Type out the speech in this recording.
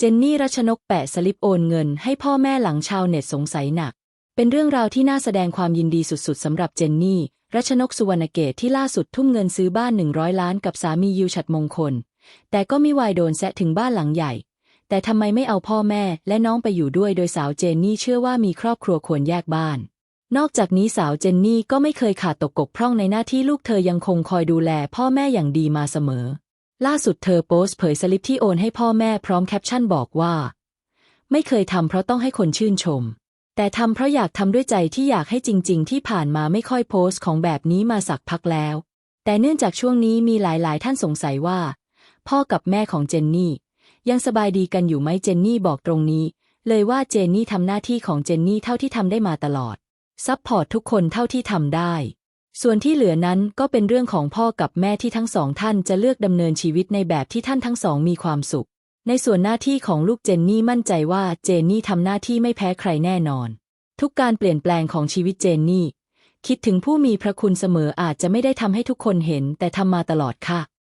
เจนนี่รัชนกแปะสลิปโอนเงินให้พ่อแม่หลังชาวเน็ตสงสัยหนัก เป็นเรื่องราวที่น่าแสดงความยินดีสุดๆสำหรับเจนนี่ รัชนกสุวรรณเกตที่ล่าสุดทุ่มเงินซื้อบ้าน 100 ล้านกับสามียิวฉัดมงคล แต่ก็มีวายโดนแซะถึงบ้านหลังใหญ่ แต่ทำไมไม่เอาพ่อแม่และน้องไปอยู่ด้วยโดยสาวเจนนี่เชื่อว่ามีครอบครัวควรแยกบ้าน นอกจากนี้สาวเจนนี่ก็ไม่เคยขาดตกกบพร่องในหน้าที่ลูกเธอยังคงคอยดูแลพ่อแม่อย่างดีมาเสมอ ล่าสุดเธอโพสเผยสลิปที่โอนให้พ่อแม่พร้อมแคปชั่นบอกว่า ไม่เคยทำเพราะต้องให้คนชื่นชม แต่ทำเพราะอยากทำด้วยใจที่อยากให้จริง ๆ ที่ผ่านมาไม่ค่อยโพสต์ของแบบนี้มาสักพักแล้ว แต่เนื่องจากช่วงนี้มีหลาย ๆ ท่านสงสัยว่า พ่อกับแม่ของเจนนี่ ยังสบายดีกันอยู่ไหมเจนนี่บอกตรงนี้ เลยว่าเจนนี่ทำหน้าที่ของเจนนี่เท่าที่ทำได้มาตลอดซัพพอร์ตทุกคนเท่าที่ทำได้ ส่วนที่เหลือนั้นก็เป็นเรื่องของพ่อกับแม่ที่ทั้งสองท่านจะเลือกดำเนินชีวิตในแบบที่ท่านทั้งสองมีความสุข ในส่วนหน้าที่ของลูกเจนนี่มั่นใจว่าเจนนี่ทำหน้าที่ไม่แพ้ใครแน่นอน ทุกการเปลี่ยนแปลงของชีวิตเจนนี่ คิดถึงผู้มีพระคุณเสมออาจจะไม่ได้ทำให้ทุกคนเห็นแต่ทำมาตลอดค่ะ